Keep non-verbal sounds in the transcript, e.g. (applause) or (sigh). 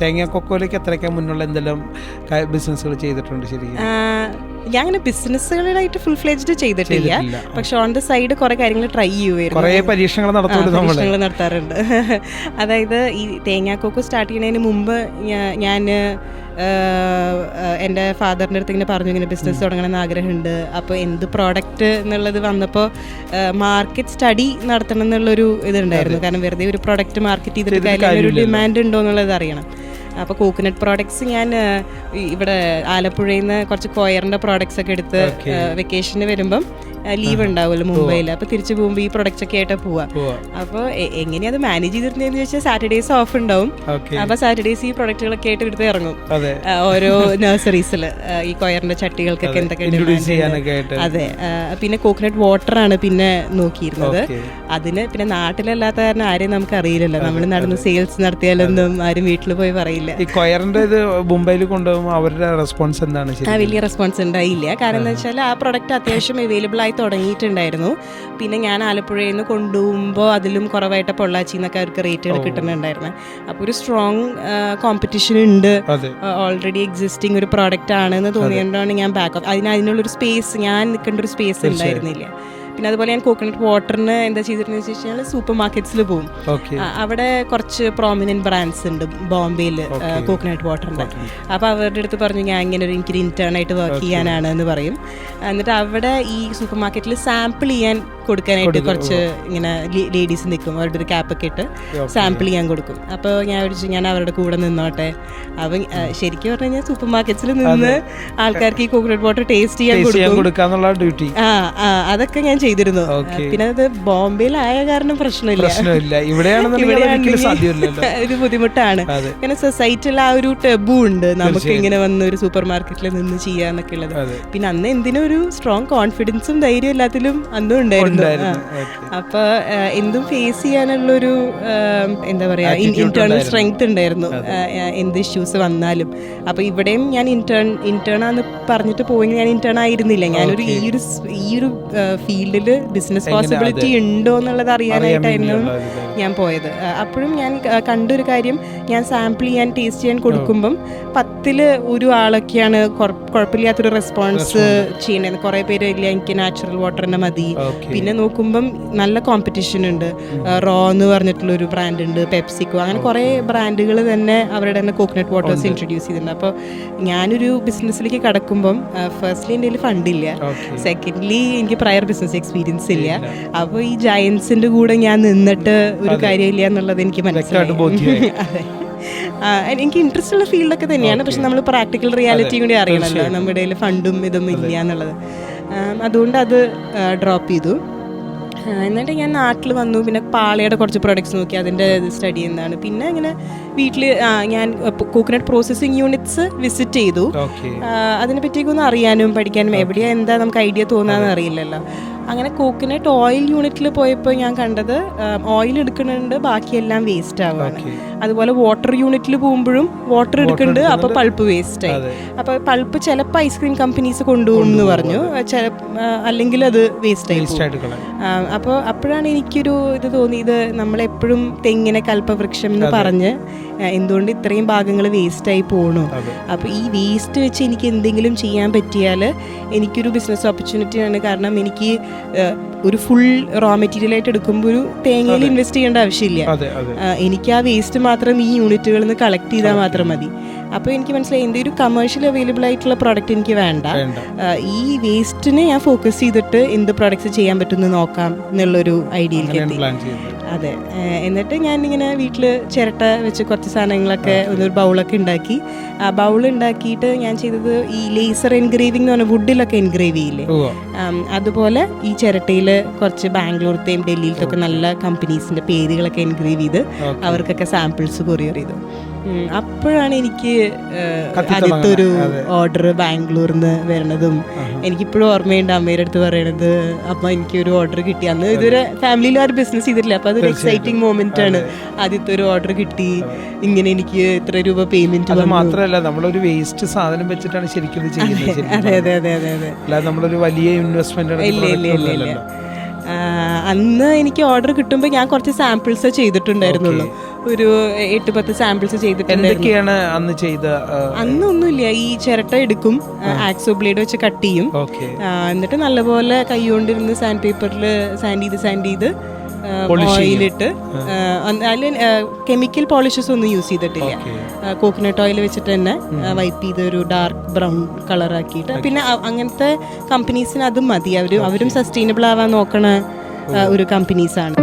തേങ്ങാക്കൊക്കോലേക്ക് എത്രയൊക്കെ മുന്നുള്ള എന്തെല്ലാം ബിസിനസ്സുകൾ ചെയ്തിട്ടുണ്ട് ശരിക്കും? ഞാൻ അങ്ങനെ ബിസിനസ്സുകളായിട്ട് ഫുൾ ഫ്ലെജ്ഡ് ചെയ്തിട്ടില്ല. പക്ഷെ ഓൺ ദ സൈഡ് കുറെ കാര്യങ്ങൾ ട്രൈ ചെയ്യുമായിരുന്നു കുറേ പരീക്ഷണങ്ങൾ പരീക്ഷണങ്ങൾ നടത്താറുണ്ട്. (laughs) അതായത് ഈ തേങ്ങാക്കോക്ക് സ്റ്റാർട്ട് ചെയ്യുന്നതിന് മുമ്പ് ഞാൻ എന്റെ ഫാദറിന്റെ അടുത്ത് ഇങ്ങനെ പറഞ്ഞു ഇങ്ങനെ ബിസിനസ് തുടങ്ങണമെന്ന് ആഗ്രഹമുണ്ട്. അപ്പോൾ എന്ത് പ്രോഡക്റ്റ് എന്നുള്ളത് വന്നപ്പോൾ മാർക്കറ്റ് സ്റ്റഡി നടത്തണം എന്നുള്ളൊരു ഇതുണ്ടായിരുന്നു. കാരണം വെറുതെ ഒരു പ്രോഡക്റ്റ് മാർക്കറ്റ് ചെയ്തിട്ട് ചെയ്തിട്ട് കാര്യം ഒരു ഡിമാൻഡ് ഉണ്ടോ എന്നുള്ളത് അറിയണം. അപ്പോൾ കോക്കനട്ട് പ്രോഡക്ട്സ് ഞാൻ ഇവിടെ ആലപ്പുഴയിൽ നിന്ന് കുറച്ച് കോയറിന്റെ പ്രോഡക്ട്സ് ഒക്കെ എടുത്ത്. വെക്കേഷന് വരുമ്പം ലീവ് ഉണ്ടാവുമല്ലോ മുംബൈയിൽ. അപ്പോൾ തിരിച്ചു പോകുമ്പോൾ ഈ പ്രൊഡക്ട്സ് ഒക്കെ ആയിട്ട് പോവാം. അപ്പോൾ എങ്ങനെയാ അത് മാനേജ് ചെയ്തിരുന്നതെന്ന് ചോദിച്ചാൽ സാറ്റർഡേസ് ഓഫ് ഉണ്ടാവും. അപ്പൊ അപ്പോൾ സാറ്റർഡേസ് ഈ പ്രൊഡക്റ്റുകളൊക്കെ ആയിട്ട് എടുത്ത് ഇറങ്ങും. ഓരോ നഴ്സറീസിൽ ഈ കൊയറിന്റെ ചട്ടികൾക്കൊക്കെ എന്തൊക്കെ അതെ. പിന്നെ കോക്കനട്ട് വാട്ടർ ആണ് പിന്നെ നോക്കിയിരുന്നത്. അതിന് പിന്നെ നാട്ടിലല്ലാത്ത കാരണം ആരെയും നമുക്ക് അറിയില്ലല്ലോ നമ്മൾ നടന്ന് സെയിൽസ് നടത്തിയാലൊന്നും ആരും വീട്ടിൽ പോയി പറയില്ല. ഈ കൊയറിന്റെ ഇത് മുംബൈയിൽ കൊണ്ടുപോകുമ്പോൾ അവരുടെ റെസ്പോൺസ് എന്താണ് വലിയ റെസ്പോൺസ് ഉണ്ടായില്ല. കാരണം എന്താ വെച്ചാൽ ആ പ്രൊഡക്റ്റ് അത്യാവശ്യം അവൈലബിൾ ആയി തുടങ്ങിയിട്ടുണ്ടായിരുന്നു. പിന്നെ ഞാൻ ആലപ്പുഴയിൽ നിന്ന് കൊണ്ടുപോകുമ്പോൾ അതിലും കുറവായിട്ട് പൊള്ളാച്ചി എന്നൊക്കെ അവർക്ക് റേറ്റുകൾ കിട്ടുന്നുണ്ടായിരുന്നു. അപ്പോൾ ഒരു സ്ട്രോങ് കോമ്പറ്റീഷൻ ഉണ്ട്. ഓൾറെഡി എക്സിസ്റ്റിംഗ് ഒരു പ്രോഡക്റ്റ് ആണെന്ന് തോന്നിയതുകൊണ്ടാണ് ഞാൻ ബാക്ക് ഓഫ് അതിന് അതിനുള്ളൊരു സ്പേസ് ഞാൻ നിൽക്കേണ്ട ഒരു സ്പേസ് ഉണ്ടായിരുന്നില്ല. പിന്നെ അതുപോലെ ഞാൻ കോക്കനട്ട് വാട്ടറിന് എന്താ ചെയ്തിരുന്നത് വെച്ച് കഴിഞ്ഞാൽ സൂപ്പർ മാർക്കറ്റ്സിൽ പോകും അവിടെ കുറച്ച് പ്രോമിനന്റ് ബ്രാൻഡ്സ് ഉണ്ട് ബോംബെയിൽ കോക്കനട്ട് വാട്ടറിന്റെ അപ്പോൾ അവരുടെ അടുത്ത് പറഞ്ഞു ഞാൻ ഇങ്ങനെ ഒരു എനിക്കൊരു ഇന്റേൺ ആയിട്ട് വർക്ക് ചെയ്യാനാണ് എന്ന് പറയും. എന്നിട്ട് അവിടെ ഈ സൂപ്പർ മാർക്കറ്റിൽ സാമ്പിൾ ചെയ്യാൻ കൊടുക്കാനായിട്ട് കുറച്ച് ഇങ്ങനെ ലേഡീസ് നിൽക്കും അവരുടെ ഒരു ക്യാപ്പൊക്കെ ഇട്ട് സാമ്പിൾ ചെയ്യാൻ കൊടുക്കും. അപ്പോൾ ഞാൻ വിളിച്ചു ഞാൻ അവരുടെ കൂടെ നിന്നോട്ടെ. അപ്പം ശരിക്കും പറഞ്ഞു കഴിഞ്ഞാൽ സൂപ്പർ മാർക്കറ്റ്സിൽ നിന്ന് ആൾക്കാർക്ക് ഈ കോക്കനട്ട് വാട്ടർ ടേസ്റ്റ് ചെയ്യാൻ കൊടുക്കും. ആ അതൊക്കെ ഞാൻ ചെയ്തിരുന്നു. പിന്നെ അത് ബോംബെയിലായ കാരണം പ്രശ്നമില്ല. പ്രശ്നമില്ല. സാധ്യമല്ലല്ലോ. (laughs) ഒരു ബുദ്ധിമുട്ടാണ്. പിന്നെ സൊസൈറ്റിയിൽ ആ ഒരു ടെബു ഉണ്ട്. നമുക്ക് ഇങ്ങനെ വന്ന് ഒരു സൂപ്പർ മാർക്കറ്റിൽ നിന്ന് ചെയ്യാന്നൊക്കെ ഉള്ളത്. പിന്നെ അന്ന് എന്തിനും ഒരു സ്ട്രോങ് കോൺഫിഡൻസും ധൈര്യം എല്ലാത്തിലും അന്നും ഉണ്ടായിരുന്നു. അപ്പൊ എന്തും ഫേസ് ചെയ്യാനുള്ളൊരു ഒരു എന്താ പറയാ ഇന്റേണൽ സ്ട്രെങ്ത് ഉണ്ടായിരുന്നു. എന്ത് ഇഷ്യൂസ് വന്നാലും. അപ്പൊ ഇവിടെയും ഞാൻ ഇന്റേൺ ഇന്റേൺ ആന്ന് പറഞ്ഞിട്ട് പോയെങ്കിൽ ഞാൻ ഇന്റേൺ ആയിരുന്നില്ല. ഞാനൊരു ഈ ഒരു ഈ ഒരു ഫീൽഡിൽ ബിസിനസ് പോസിബിലിറ്റി ഉണ്ടോ എന്നുള്ളത് അറിയാനായിട്ടായിരുന്നു. ഞാൻ പോയത്. അപ്പോഴും ഞാൻ കണ്ടൊരു കാര്യം ഞാൻ സാമ്പിൾ ചെയ്യാൻ ടേസ്റ്റ് ചെയ്യാൻ കൊടുക്കുമ്പം പത്തിൽ ഒരു ആളൊക്കെയാണ് കുഴ- കുഴപ്പമില്ലാത്തൊരു റെസ്പോൺസ് ചെയ്യണത് കുറേ പേര് ഇല്ല എനിക്ക് നാച്ചുറൽ വാട്ടർ തന്നെ മതി. പിന്നെ നോക്കുമ്പം നല്ല കോമ്പറ്റീഷൻ ഉണ്ട്. റോ എന്ന് പറഞ്ഞിട്ടുള്ള ഒരു ബ്രാൻഡ് ഉണ്ട് പെപ്സിക്കോ അങ്ങനെ കുറേ ബ്രാൻഡുകൾ തന്നെ അവരുടെ തന്നെ കോക്കനട്ട് വാട്ടേഴ്സ് ഇൻട്രൊഡ്യൂസ് ചെയ്തിട്ടുണ്ട്. അപ്പോൾ ഞാനൊരു ബിസിനസ്സിലേക്ക് കടക്കുമ്പം ഫസ്റ്റ്ലി എന്റെ കയ്യിൽ ഫണ്ടില്ല സെക്കൻഡ്ലി എനിക്ക് പ്രയർ ബിസിനസ് എക്സ്പീരിയൻസ് ഇല്ല. അപ്പോൾ ഈ ജയൻസിന്റെ കൂടെ ഞാൻ നിന്നിട്ട് ഒരു കാര്യമില്ല എന്നുള്ളത് എനിക്ക് മനസ്സിലായി. (laughs) അതെ. എനിക്ക് ഇൻട്രസ്റ്റ് ഉള്ള ഫീൽഡൊക്കെ തന്നെയാണ്. പക്ഷെ നമ്മൾ പ്രാക്ടിക്കൽ റിയാലിറ്റി കൂടി അറിയണമല്ലോ നമ്മുടെ കയ്യിൽ ഫണ്ടും ഇതും ഇല്ല എന്നുള്ളത്. അതുകൊണ്ട് അത് ഡ്രോപ്പ് ചെയ്തു. എന്നിട്ട് ഞാൻ നാട്ടിൽ വന്നു. പിന്നെ പാളയുടെ കുറച്ച് പ്രൊഡക്ട്സ് നോക്കി. അതിന്റെ സ്റ്റഡി ചെയ്യുന്നതാണ് പിന്നെ ഇങ്ങനെ വീട്ടിൽ ഞാൻ കോക്കനട്ട് പ്രോസസ്സിംഗ് യൂണിറ്റ്സ് വിസിറ്റ് ചെയ്തു. അതിനെ പറ്റിയൊക്കെ ഒന്ന് അറിയാനും പഠിക്കാനും എവിടെയാ എന്താ നമുക്ക് ഐഡിയ തോന്നാന്ന് അറിയില്ലല്ലോ. അങ്ങനെ കോക്കനട്ട് ഓയിൽ യൂണിറ്റിൽ പോയപ്പോൾ ഞാൻ കണ്ടത് ഓയിൽ എടുക്കുന്നുണ്ട് ബാക്കിയെല്ലാം വേസ്റ്റ് ആവുകയാണ്. അതുപോലെ വാട്ടർ യൂണിറ്റിൽ പോകുമ്പോഴും വാട്ടർ എടുക്കുന്നുണ്ട് അപ്പോൾ പൾപ്പ് വേസ്റ്റ് ആയി. അപ്പോൾ പൾപ്പ് ചിലപ്പോൾ ഐസ്ക്രീം കമ്പനീസ് കൊണ്ടുപോകും എന്ന് പറഞ്ഞു. ചില അല്ലെങ്കിൽ അത് വേസ്റ്റ് ആയി അപ്പോൾ അപ്പോഴാണ് എനിക്കൊരു ഇത് തോന്നിയത് നമ്മളെപ്പോഴും തെങ്ങിനെ കൽപ്പവൃക്ഷം എന്ന് പറഞ്ഞ് എന്തുകൊണ്ട് ഇത്രയും ഭാഗങ്ങൾ വേസ്റ്റ് ആയി പോകണു. അപ്പോൾ ഈ വേസ്റ്റ് വെച്ച് എനിക്ക് എന്തെങ്കിലും ചെയ്യാൻ പറ്റിയാൽ എനിക്കൊരു ബിസിനസ് ഓപ്പർച്യൂണിറ്റിയാണ് കാരണം എനിക്ക് Yeah. ഒരു ഫുൾ റോ മെറ്റീരിയൽ ആയിട്ട് എടുക്കുമ്പോൾ ഒരു തേങ്ങയിൽ ഇൻവെസ്റ്റ് ചെയ്യേണ്ട ആവശ്യമില്ല. എനിക്ക് ആ വേസ്റ്റ് മാത്രം ഈ യൂണിറ്റുകളിൽ നിന്ന് കളക്ട് ചെയ്താൽ മാത്രം മതി. അപ്പോൾ എനിക്ക് മനസ്സിലായി എന്തെങ്കിലും ഒരു കമേഴ്ഷ്യൽ അവൈലബിൾ ആയിട്ടുള്ള പ്രോഡക്റ്റ് എനിക്ക് വേണ്ട. ഈ വേസ്റ്റിനെ ഞാൻ ഫോക്കസ് ചെയ്തിട്ട് എന്ത് പ്രോഡക്ട്സ് ചെയ്യാൻ പറ്റുമെന്ന് നോക്കാം എന്നുള്ളൊരു ഐഡിയയിലേക്ക് എത്തി അതെ. എന്നിട്ട് ഞാൻ ഇങ്ങനെ വീട്ടിൽ ചിരട്ട വെച്ച് കുറച്ച് സാധനങ്ങളൊക്കെ ഒരു ബൗളൊക്കെ ഉണ്ടാക്കി. ആ ബൗൾ ഉണ്ടാക്കിയിട്ട് ഞാൻ ചെയ്തത് ഈ ലേസർ എൻഗ്രേവിംഗ് എന്ന് പറഞ്ഞാൽ വുഡിലൊക്കെ എൻഗ്രേവ് ചെയ്യില്ലേ? അതുപോലെ ഈ ചിരട്ടയിൽ കുറച്ച് ബാംഗ്ലൂർത്തെയും ഡൽഹിയിലത്തെ ഒക്കെ നല്ല കമ്പനീസിന്റെ പേരുകളൊക്കെ എൻക്രീവ് ചെയ്ത്. അവർക്കൊക്കെ സാമ്പിൾസ് കൊറിയർ ചെയ്തു. അപ്പോഴാണ് എനിക്ക് ആദ്യത്തെ ഒരു. ഓർഡർ ബാംഗ്ലൂരിൽ നിന്ന് വരണതും എനിക്കിപ്പോഴും ഓർമ്മയുണ്ട് അമ്മയുടെ അടുത്ത് പറയണത് അമ്മ എനിക്ക് ഒരു ഓർഡർ കിട്ടി. അന്ന് ഇതുവരെ ഫാമിലിയിൽ ആ ഒരു ബിസിനസ് ചെയ്തിട്ടില്ല. അപ്പൊ അതൊരു എക്സൈറ്റിംഗ് മൊമെന്റ് ആണ്. ആദ്യത്തെ ഒരു ഓർഡർ കിട്ടി. ഇങ്ങനെ എനിക്ക് ഇത്ര രൂപ പേയ്മെന്റ് മാത്രമല്ല നമ്മളൊരു വേസ്റ്റ് സാധനം വെച്ചിട്ടാണ് ശരിക്കും ചെയ്യുന്നത് അതെ അതെ അതെ അതെ അതെ. അല്ലാതെ നമ്മളൊരു വലിയ ഇൻവെസ്റ്റ്മെന്റ് ഇല്ല അന്ന് എനിക്ക് ഓർഡർ കിട്ടുമ്പോൾ ഞാൻ കുറച്ച് സാമ്പിൾസ് ചെയ്തിട്ടുണ്ടായിരുന്നുള്ളൂ. ഒരു എട്ട് പത്ത് സാമ്പിൾസ് ചെയ്തിട്ടുണ്ടായിരുന്നു. അന്ന് ചെയ്ത അന്നൊന്നുമില്ല ഈ ചിരട്ട എടുക്കും ആക്സോ ബ്ലേഡ് വെച്ച് കട്ട് ചെയ്യും. എന്നിട്ട് നല്ലപോലെ കൈ കൊണ്ടിരുന്ന് സാൻഡ് പേപ്പറിൽ സാൻഡ് ചെയ്ത് സാൻഡ് ചെയ്ത് ഓയിലിട്ട് അതിൽ കെമിക്കൽ പോളിഷസ് ഒന്നും യൂസ് ചെയ്തിട്ടില്ല. കോക്കനട്ട് ഓയിൽ വെച്ചിട്ട് തന്നെ വൈപ്പ് ചെയ്ത് ഒരു ഡാർക്ക് ബ്രൗൺ കളർ ആക്കിയിട്ട് പിന്നെ അങ്ങനത്തെ കമ്പനീസിന് അതും മതി. അവർ അവരും സസ്റ്റൈനബിൾ ആവാൻ നോക്കണ ഒരു കമ്പനീസാണ്